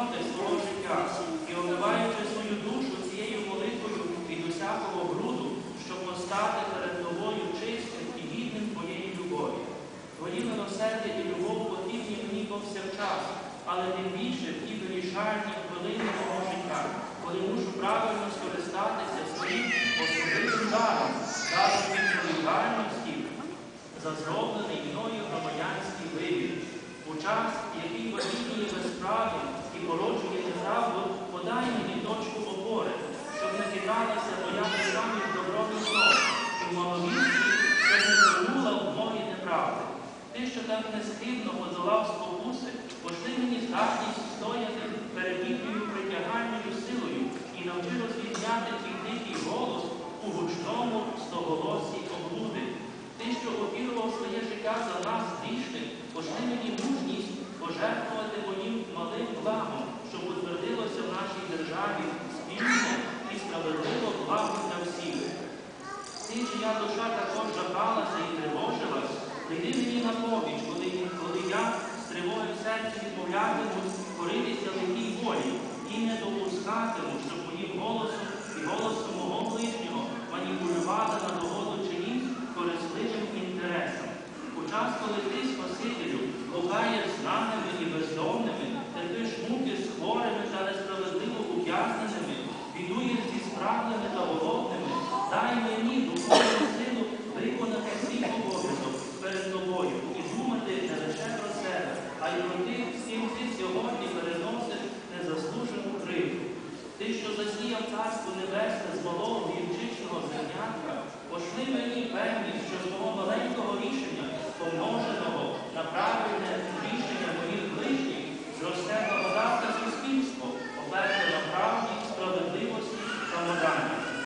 марноти свого життя і обливаючи свою душу цією молитвою від усякого бруду, щоб постати перед тобою чистим і гідним твоєї любові. Твої милосердя і любов потрібні мені повсякчас, але тим більше в ті вирішальні хвилини мого життя, коли мушу правильно скористатися породжує неправду, подай мені точку опори, щоб не хиталася моя самих добрових ног, і в маловісті, щоб не звернула в мої неправди. Ти, що так несхибно подолав спокуси, пошли мені здатність стояти перед їхньою притягальною силою і навчи розрізняти твій дикий голос у гучному стоголосі Чия душа також жахалася і тривожилась, прийди мені на поміч, коли, коли я з тривогою в серці відмовлятимусь коритися лихій волі і не допускатиму, щоб моїм голосом і голосом мого ближнього маніпулювали на догоду чиїмсь корисливим інтересам. У час, коли ти, Спасителю, лукаєш з наними